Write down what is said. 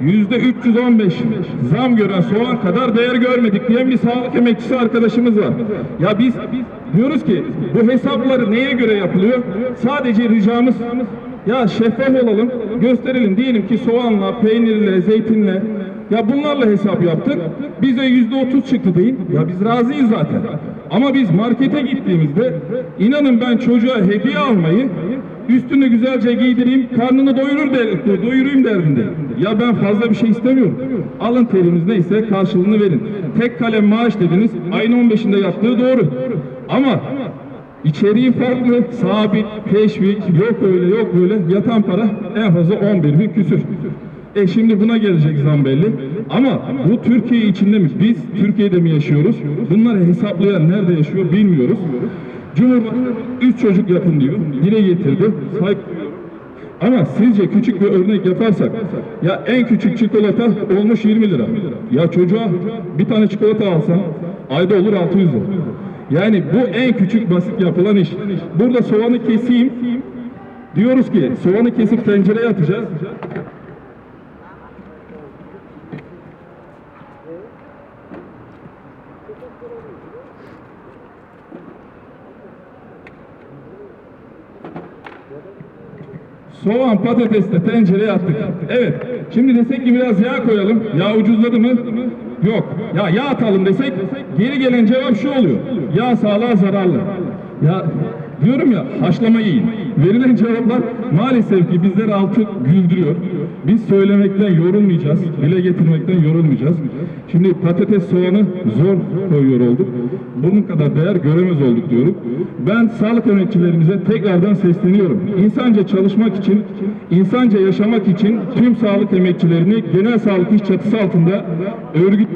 Yüzde 315 zam gören soğan kadar değer görmedik diyen bir sağlık emekçisi arkadaşımız var. Ya biz diyoruz ki bu hesapları neye göre yapılıyor? Sadece ricamız ya şeffaf olalım, gösterelim. Diyelim ki soğanla, peynirle, zeytinle ya bunlarla hesap yaptık. Bize yüzde otuz çıktı deyin. Ya biz razıyız zaten. Ama biz markete gittiğimizde inanın ben çocuğa hediye almayı üstünü güzelce giydireyim, karnını doyurur der, doyurayım derdinde. Ya ben fazla bir şey istemiyorum. Alın teriniz neyse karşılığını verin. Tek kalem maaş dediniz, ayın 15'inde yaptığı doğru. Ama içeriği farklı, sabit, teşvik, yok öyle yok böyle, yatan para en fazla 11 bin küsür. E şimdi buna gelecek zam belli. Ama bu Türkiye içinde mi? Biz Türkiye'de mi yaşıyoruz? Bunları hesaplayan nerede yaşıyor bilmiyoruz. Cumhurbaşkanı 3 çocuk yapın diyor. Dile getirdi. Saygı. Ama sizce küçük bir örnek yaparsak ya en küçük çikolata olmuş 20 lira. Ya çocuğa bir tane çikolata alsan ayda olur 600 lira. Yani bu en küçük basit yapılan iş. Burada soğanı keseyim. Diyoruz ki soğanı kesip tencereye atacağız. Soğan, patates de tencereye attık. Evet. Şimdi desek ki biraz yağ koyalım. Yağ ucuzladı mı? Yok. Ya yağ atalım desek geri gelen cevap şu oluyor. Yağ sağlığa zararlı. Ya diyorum ya haşlama yiyin. Verilen cevaplar maalesef ki bizleri altı güldürüyor. Biz söylemekten yorulmayacağız. Dile getirmekten yorulmayacağız. Şimdi patates soğanı zor koyuyor olduk. Bunun kadar değer göremez olduk diyorum. Ben sağlık emekçilerimize tekrardan sesleniyorum. İnsanca çalışmak için, insanca yaşamak için tüm sağlık emekçilerini genel sağlık iş çatısı altında örgüt